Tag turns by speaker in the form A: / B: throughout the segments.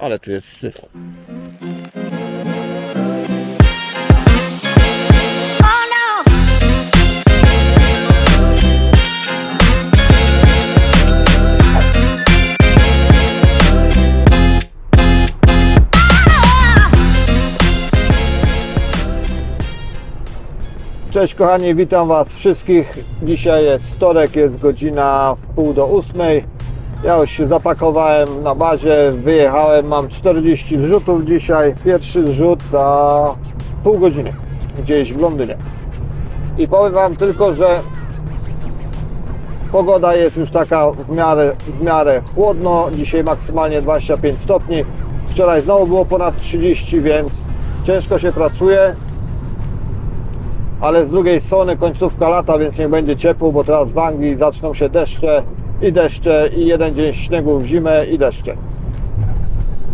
A: Ale tu jest syf. Cześć kochani, witam Was wszystkich. Dzisiaj jest wtorek, jest godzina w pół do ósmej. Ja już się zapakowałem na bazie, wyjechałem, mam 40 zrzutów dzisiaj. Pierwszy zrzut za pół godziny, gdzieś w Londynie. I powiem Wam tylko, że pogoda jest już taka w miarę, w miarę chłodno. Dzisiaj maksymalnie 25 stopni. Wczoraj znowu było ponad 30, więc ciężko się pracuje ale z drugiej strony końcówka lata, więc niech będzie ciepło, bo teraz w Anglii zaczną się deszcze i deszcze i jeden dzień śniegu w zimę i deszcze.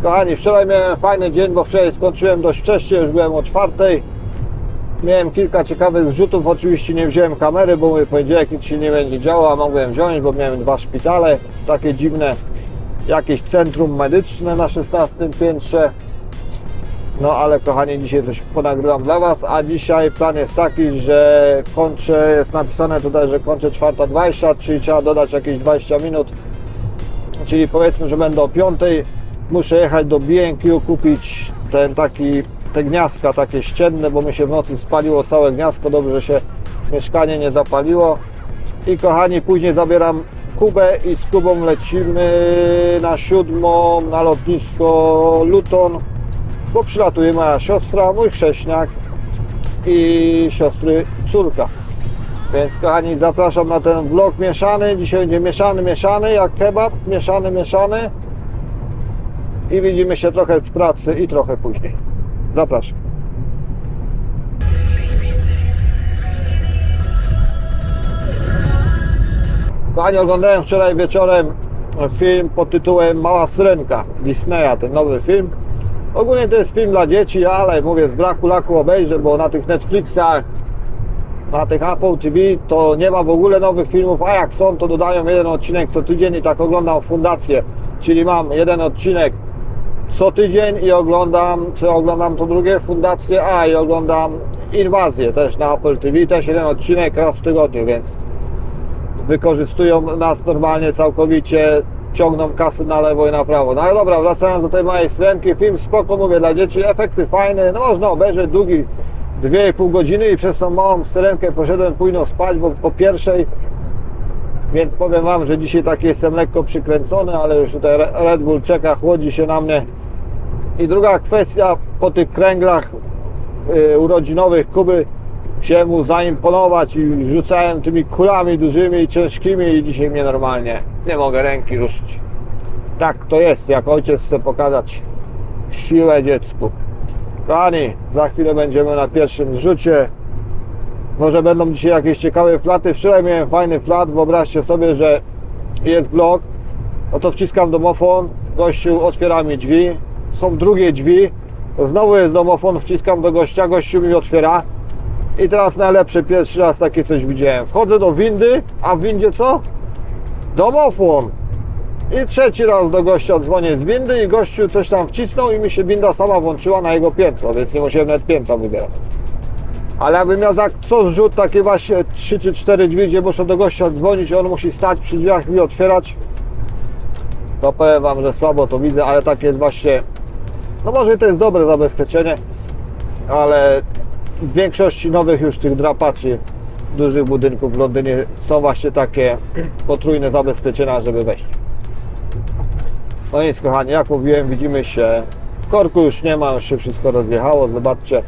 A: Kochani, wczoraj miałem fajny dzień, bo wczoraj skończyłem dość wcześnie, już byłem o czwartej. Miałem kilka ciekawych zrzutów, oczywiście nie wziąłem kamery, bo mój poniedziałek nic się nie będzie działo, a mogłem wziąć, bo miałem dwa szpitale, takie dziwne, jakieś centrum medyczne na 16 piętrze. No ale kochani, dzisiaj coś ponagrywam dla Was, a dzisiaj plan jest taki, że kończę, jest napisane tutaj, że kończę 4.20, czyli trzeba dodać jakieś 20 minut, czyli powiedzmy, że będę o 5. Muszę jechać do B&Q, kupić ten taki, te gniazdka takie ścienne, bo mi się w nocy spaliło całe gniazdko, dobrze, się mieszkanie nie zapaliło. I kochani, później zabieram Kubę i z Kubą lecimy na siódmą na lotnisko Luton bo przylatuje moja siostra, mój chrześniak i siostry córka. Więc kochani, zapraszam na ten vlog mieszany. Dzisiaj będzie mieszany, mieszany, jak kebab, mieszany, mieszany. I widzimy się trochę z pracy i trochę później. Zapraszam. Kochani, oglądałem wczoraj wieczorem film pod tytułem Mała Syrenka Disneya, ten nowy film. Ogólnie to jest film dla dzieci, ale mówię, z braku laku obejrzę, bo na tych Netflixach, na tych Apple TV to nie ma w ogóle nowych filmów, a jak są, to dodają jeden odcinek co tydzień i tak oglądam Fundację, czyli mam jeden odcinek co tydzień i oglądam, co oglądam to drugie Fundację, a i oglądam Inwazję też na Apple TV, też jeden odcinek raz w tygodniu, więc wykorzystują nas normalnie całkowicie, ciągną kasy na lewo i na prawo. No ale dobra, wracając do tej mojej strenki, film spoko, mówię, dla dzieci, efekty fajne, no można obejrzeć długi 2,5 godziny i przez tą małą syrenkę poszedłem późno spać, bo po pierwszej, więc powiem Wam, że dzisiaj taki jestem lekko przykręcony, ale już tutaj Re- Red Bull czeka, chłodzi się na mnie. I druga kwestia, po tych kręglach y, urodzinowych Kuby się mu zaimponować i rzucałem tymi kulami dużymi i ciężkimi i dzisiaj mnie normalnie nie mogę ręki ruszyć. Tak to jest, jak ojciec chce pokazać siłę dziecku. Kochani, za chwilę będziemy na pierwszym zrzucie. Może będą dzisiaj jakieś ciekawe flaty. Wczoraj miałem fajny flat. Wyobraźcie sobie, że jest blok. No to wciskam domofon. Gościu otwiera mi drzwi. Są drugie drzwi. Znowu jest domofon. Wciskam do gościa. Gościu mi otwiera. I teraz najlepsze, pierwszy raz takie coś widziałem. Wchodzę do windy, a w windzie co? Domofon. I trzeci raz do gościa dzwonię z windy i gościu coś tam wcisnął i mi się winda sama włączyła na jego piętro, więc nie musiałem nawet piętra wybierać. Ale jakbym miał tak co zrzut takie właśnie 3 czy 4 drzwi, gdzie muszę do gościa dzwonić on musi stać przy drzwiach i otwierać, to powiem Wam, że słabo to widzę, ale takie jest właśnie, no może to jest dobre zabezpieczenie, ale w większości nowych już tych drapaczy dużych budynków w Londynie są właśnie takie potrójne zabezpieczenia, żeby wejść. No nic kochani, jak mówiłem, widzimy się. Korku już nie ma, już się wszystko rozjechało, zobaczcie.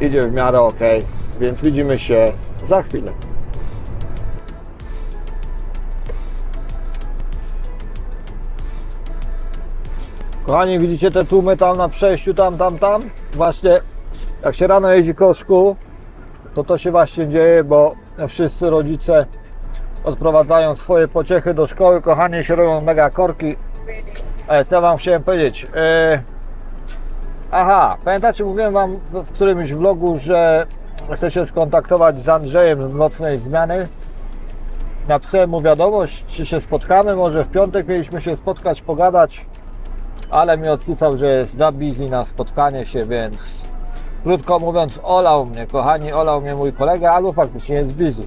A: Idzie w miarę ok, więc widzimy się za chwilę. Kochani, widzicie te tłumy tam na przejściu, tam, tam, tam? Właśnie jak się rano jeździ koło szkół, to to się właśnie dzieje, bo wszyscy rodzice odprowadzają swoje pociechy do szkoły, kochani, się robią mega korki. Ale Wam chciałem powiedzieć? E, Aha, pamiętacie, mówiłem Wam w którymś vlogu, że chcę się skontaktować z Andrzejem z nocnej zmiany. napisałem mu wiadomość, czy się spotkamy, może w piątek mieliśmy się spotkać, pogadać, ale mi odpisał, że jest za busy na spotkanie się, więc krótko mówiąc olał mnie, kochani, olał mnie mój kolega, albo faktycznie jest busy.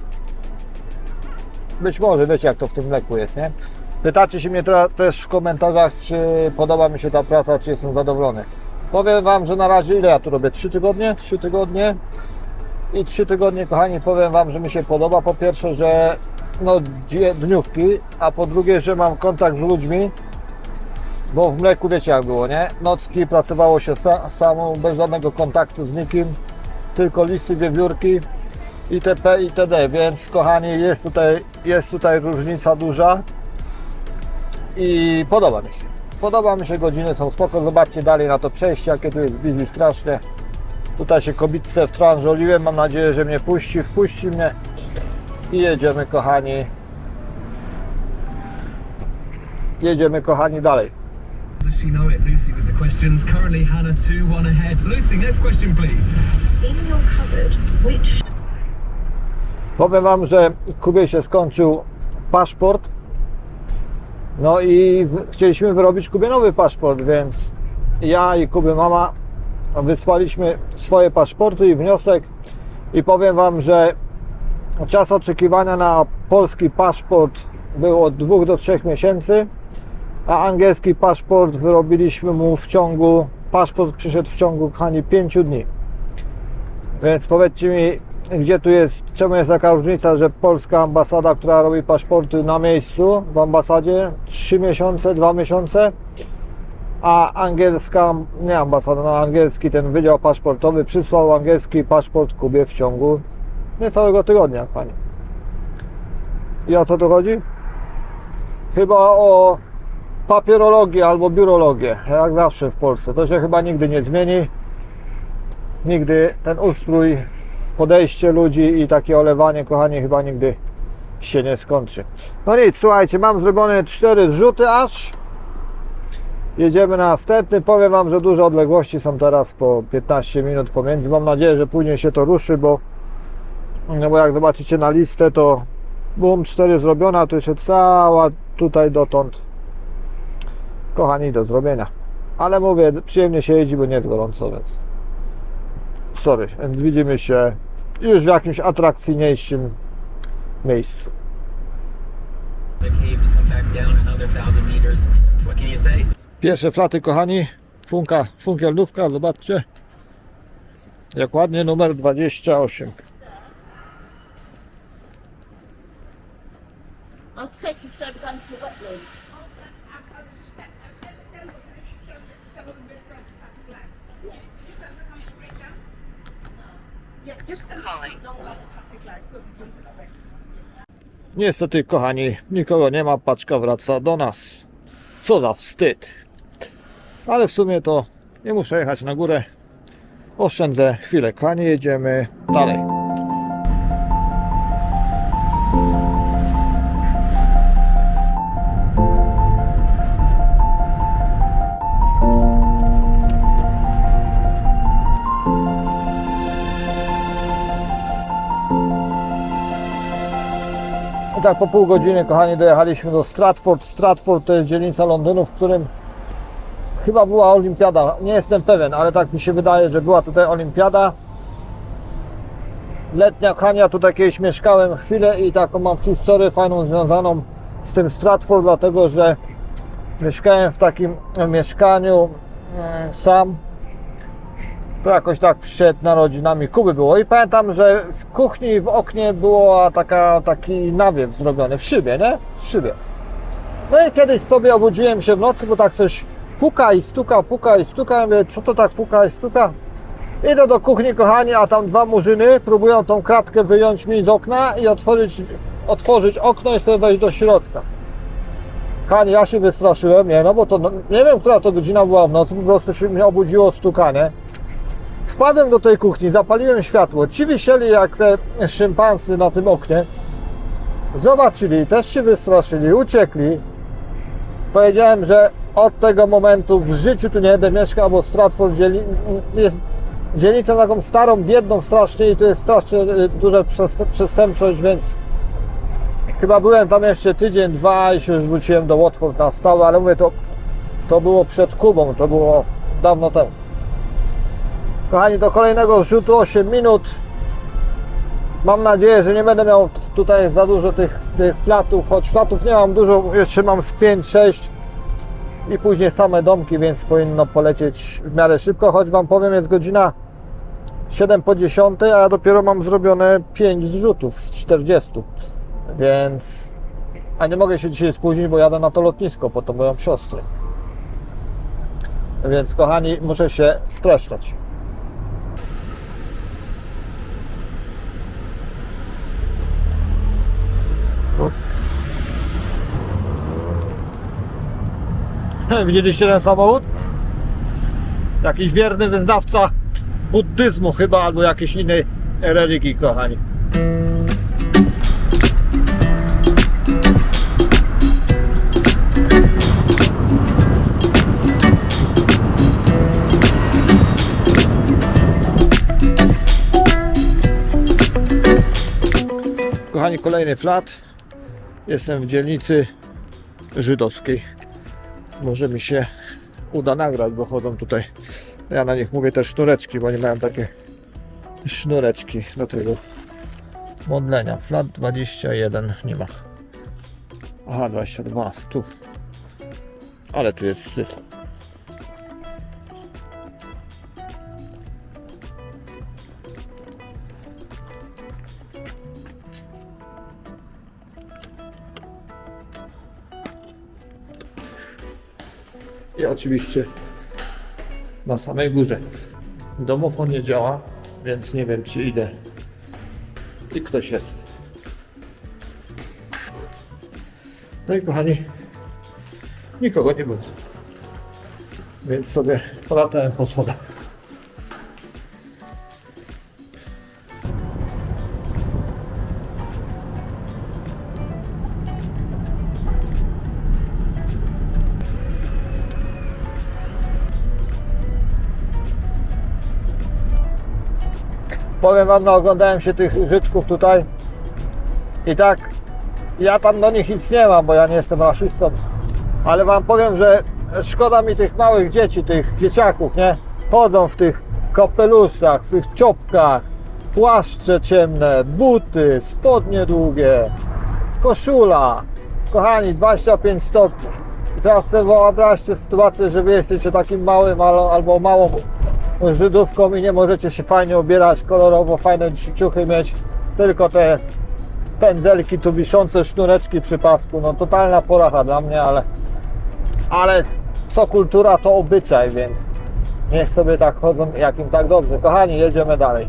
A: Być może, wiecie jak to w tym mleku jest, nie? Pytacie się mnie też w komentarzach, czy podoba mi się ta praca, czy jestem zadowolony. Powiem Wam, że na razie ile ja tu robię? 3 tygodnie? 3 tygodnie? I 3 tygodnie, kochani, powiem Wam, że mi się podoba. Po pierwsze, że no dniówki, a po drugie, że mam kontakt z ludźmi, bo w mleku wiecie jak było, nie? Nocki pracowało się sa- samo, bez żadnego kontaktu z nikim, tylko listy, wiewiórki itp. itd. Więc kochani, jest tutaj, jest tutaj różnica duża i podoba mi się. Podoba mi się, godziny są spoko. Zobaczcie dalej na to przejście, jakie tu jest busy strasznie. Tutaj się kobitce wtrążoliłem, mam nadzieję, że mnie puści, wpuści mnie i jedziemy kochani. Jedziemy kochani dalej.
B: Does she know it? Lucy with the questions. Currently, Hannah 2 1 ahead. Lucy, next question, please.
C: In your cupboard, which
A: Powiem Wam, że Kubie się skończył paszport. No i w, chcieliśmy wyrobić Kubie nowy paszport, więc ja i Kuby mama wysłaliśmy swoje paszporty i wniosek. I powiem Wam, że czas oczekiwania na polski paszport był od 2 do 3 miesięcy, a angielski paszport wyrobiliśmy mu w ciągu, paszport przyszedł w ciągu, kochani, 5 dni. Więc powiedzcie mi, gdzie tu jest, czemu jest taka różnica, że polska ambasada, która robi paszporty na miejscu w ambasadzie 3 miesiące, 2 miesiące, a angielska, nie ambasada, no angielski ten wydział paszportowy przysłał angielski paszport Kubie w ciągu niecałego tygodnia, pani. I o co tu chodzi? Chyba o papierologię albo biurologię, jak zawsze w Polsce. To się chyba nigdy nie zmieni nigdy ten ustrój, podejście ludzi i takie olewanie, kochani, chyba nigdy się nie skończy. No nic, słuchajcie, mam zrobione cztery zrzuty aż. Jedziemy na następny. Powiem Wam, że duże odległości są teraz po 15 minut pomiędzy. Mam nadzieję, że później się to ruszy, bo, no bo jak zobaczycie na listę, to bum, 4 zrobiona, tu jeszcze cała tutaj dotąd, kochani, do zrobienia. Ale mówię, przyjemnie się jeździ, bo nie jest gorąco, więc sorry, więc widzimy się już w jakimś atrakcyjniejszym miejscu. Pierwsze flaty, kochani, funka, funkielnówka, zobaczcie. Jak ładnie, numer 28. Niestety, kochani, nikogo nie ma, paczka wraca do nas. Co za wstyd. Ale w sumie to nie muszę jechać na górę. Oszczędzę chwilę, kochani, jedziemy dalej. Tak po pół godziny, kochani, dojechaliśmy do Stratford. Stratford to jest dzielnica Londynu, w którym chyba była olimpiada. Nie jestem pewien, ale tak mi się wydaje, że była tutaj olimpiada. Letnia, kochani, ja tutaj kiedyś mieszkałem chwilę i taką mam historię fajną związaną z tym Stratford, dlatego że mieszkałem w takim mieszkaniu mm, sam to jakoś tak przed narodzinami Kuby było i pamiętam, że w kuchni w oknie była taka, taki nawiew zrobiony w szybie, nie? W szybie. No i kiedyś sobie obudziłem się w nocy, bo tak coś puka i stuka, puka i stuka. Ja mówię, co to tak puka i stuka? Idę do kuchni, kochani, a tam dwa murzyny próbują tą kratkę wyjąć mi z okna i otworzyć, otworzyć okno i sobie wejść do środka. Kochani, ja się wystraszyłem, nie, no bo to, no, nie wiem, która to godzina była w nocy, po prostu się mnie obudziło stukanie. Wpadłem do tej kuchni, zapaliłem światło. Ci wisieli jak te szympansy na tym oknie. Zobaczyli, też się wystraszyli, uciekli. Powiedziałem, że od tego momentu w życiu tu nie będę mieszkał, bo Stratford dzieli, jest dzielnicą taką starą, biedną strasznie i tu jest strasznie y, duża przest- przestępczość, więc Chyba byłem tam jeszcze tydzień, dwa i się już wróciłem do Watford na stałe, ale mówię, to, to było przed Kubą, to było dawno temu. Kochani, do kolejnego rzutu 8 minut. Mam nadzieję, że nie będę miał tutaj za dużo tych, tych flatów, choć flatów nie mam dużo, jeszcze mam z 5-6 i później same domki, więc powinno polecieć w miarę szybko, choć Wam powiem, jest godzina 7 po 10, a ja dopiero mam zrobione 5 zrzutów z 40, więc... A nie mogę się dzisiaj spóźnić, bo jadę na to lotnisko po to moją siostrę. Więc kochani, muszę się streszczać. Widzieliście ten samochód? Jakiś wierny wyznawca buddyzmu chyba, albo jakiejś innej religii, kochani. Kochani, kolejny flat. Jestem w dzielnicy żydowskiej. Może mi się uda nagrać, bo chodzą tutaj. Ja na nich mówię też sznureczki, bo nie mają takie sznureczki do tego modlenia. Flat 21 nie ma. Aha, 22, tu. Ale tu jest syf. I oczywiście na samej górze. Domofon nie działa, więc nie wiem czy idę. I ktoś jest. No i kochani, nikogo nie było. Więc sobie polatałem po schodach. Powiem Wam, no oglądałem się tych Żydków tutaj i tak ja tam do nich nic nie mam, bo ja nie jestem rasistą, ale Wam powiem, że szkoda mi tych małych dzieci, tych dzieciaków, nie? Chodzą w tych kapeluszach, w tych czopkach, płaszcze ciemne, buty, spodnie długie, koszula. Kochani, 25 stopni. I teraz sobie wyobraźcie sytuację, że Wy jesteście takim małym albo małą Żydówką i nie możecie się fajnie ubierać, kolorowo, fajne ciuchy mieć, tylko te pędzelki tu wiszące, sznureczki przy pasku, no totalna poracha dla mnie, ale ale co kultura to obyczaj, więc niech sobie tak chodzą, jak im tak dobrze. Kochani, jedziemy dalej.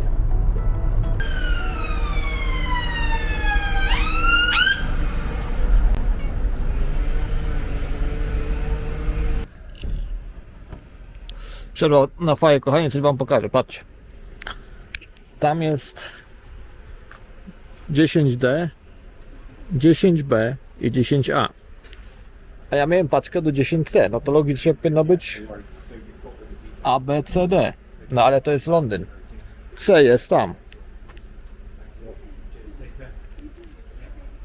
A: Przerwa na faję, kochani, coś Wam pokażę, patrzcie. Tam jest 10D, 10B i 10A. A ja miałem paczkę do 10C, no to logicznie powinno być A, B, C, D. No ale to jest Londyn. C jest tam.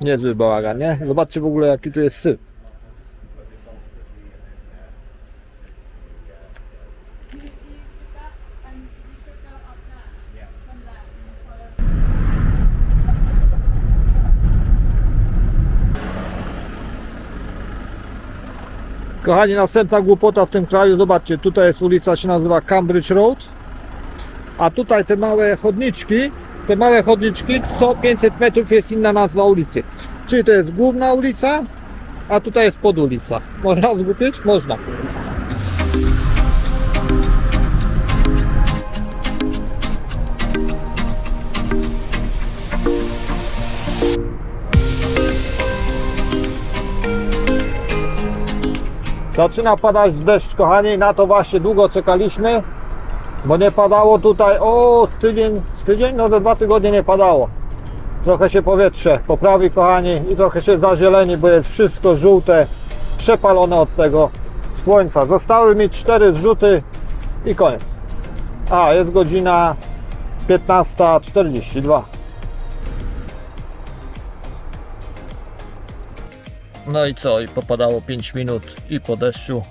A: Niezły bałagan, nie? Zobaczcie w ogóle jaki tu jest syf. Kochani, następna głupota w tym kraju, zobaczcie, tutaj jest ulica, się nazywa Cambridge Road, a tutaj te małe chodniczki, te małe chodniczki, co 500 metrów jest inna nazwa ulicy. Czyli to jest główna ulica, a tutaj jest podulica. Można zgubić? Można. Zaczyna padać deszcz, kochani, na to właśnie długo czekaliśmy, bo nie padało tutaj, o, z tydzień, z tydzień, no ze dwa tygodnie nie padało. Trochę się powietrze poprawi, kochani, i trochę się zazieleni, bo jest wszystko żółte, przepalone od tego słońca. Zostały mi cztery zrzuty i koniec. A, jest godzina 15.42. No i co? I popadało 5 minut i po deszczu,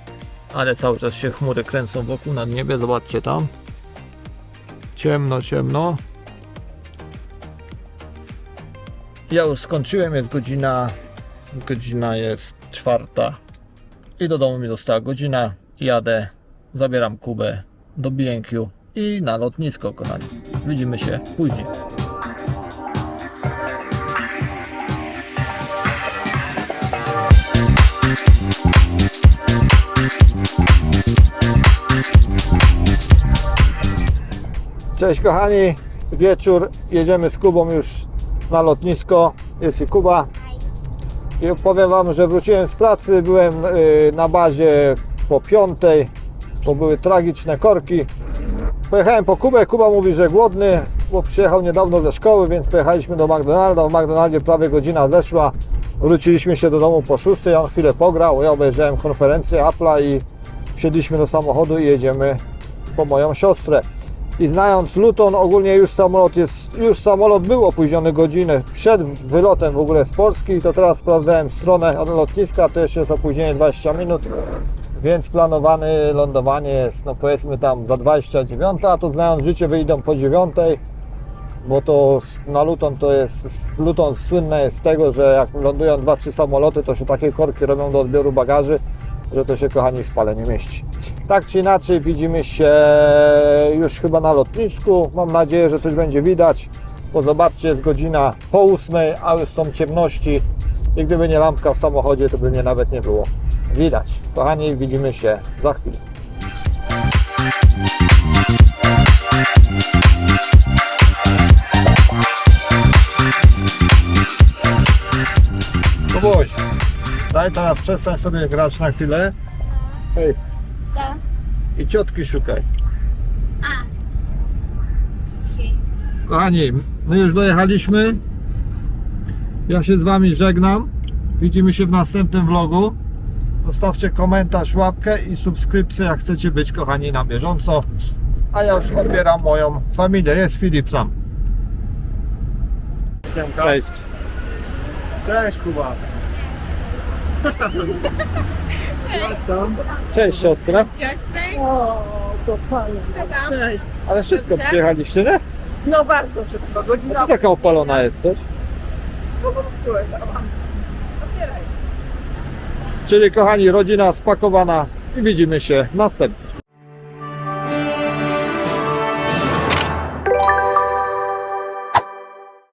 A: ale cały czas się chmury kręcą wokół nad niebie. Zobaczcie tam. Ciemno, ciemno. Ja już skończyłem, jest godzina, godzina jest czwarta i do domu mi została godzina. Jadę, zabieram Kubę do BNQ i na lotnisko, kochani. Widzimy się później. Cześć kochani, wieczór, jedziemy z Kubą już na lotnisko, jest i Kuba. I powiem Wam, że wróciłem z pracy, byłem y, na bazie po piątej, bo były tragiczne korki. Pojechałem po Kubę, Kuba mówi, że głodny, bo przyjechał niedawno ze szkoły, więc pojechaliśmy do McDonalda. W McDonaldzie prawie godzina zeszła. Wróciliśmy się do domu po 6, on chwilę pograł, ja obejrzałem konferencję Apple'a i wsiedliśmy do samochodu i jedziemy po moją siostrę. I znając Luton, ogólnie już samolot jest, już samolot był opóźniony godzinę przed wylotem w ogóle z Polski, to teraz sprawdzałem stronę od lotniska, to jeszcze jest opóźnienie 20 minut, więc planowane lądowanie jest, no powiedzmy tam za 29, a to znając życie wyjdą po 9, bo to na Luton to jest, Luton słynne jest z tego, że jak lądują 2-3 samoloty, to się takie korki robią do odbioru bagaży, że to się kochani w spale nie mieści. Tak czy inaczej widzimy się już chyba na lotnisku. Mam nadzieję, że coś będzie widać, bo zobaczcie, jest godzina po ósmej, a już są ciemności i gdyby nie lampka w samochodzie, to by mnie nawet nie było widać. Kochani, widzimy się za chwilę. Kubuś, daj teraz przestań sobie grać na chwilę. Hej. I ciotki szukaj.
D: Okej.
A: Kochani, my już dojechaliśmy. Ja się z Wami żegnam. Widzimy się w następnym vlogu. Zostawcie komentarz, łapkę i subskrypcję, jak chcecie być, kochani, na bieżąco. A ja już odbieram moją familię. Jest Filip tam. Cześć.
E: Cześć Kuba.
A: Cześć siostra.
F: O, to fajnie. Cześć.
A: Ale szybko przyjechaliście, nie?
F: No bardzo szybko,
A: A
F: godzina.
A: co taka opalona jesteś?
F: Otwieraj.
A: Czyli kochani, rodzina spakowana i widzimy się następnie.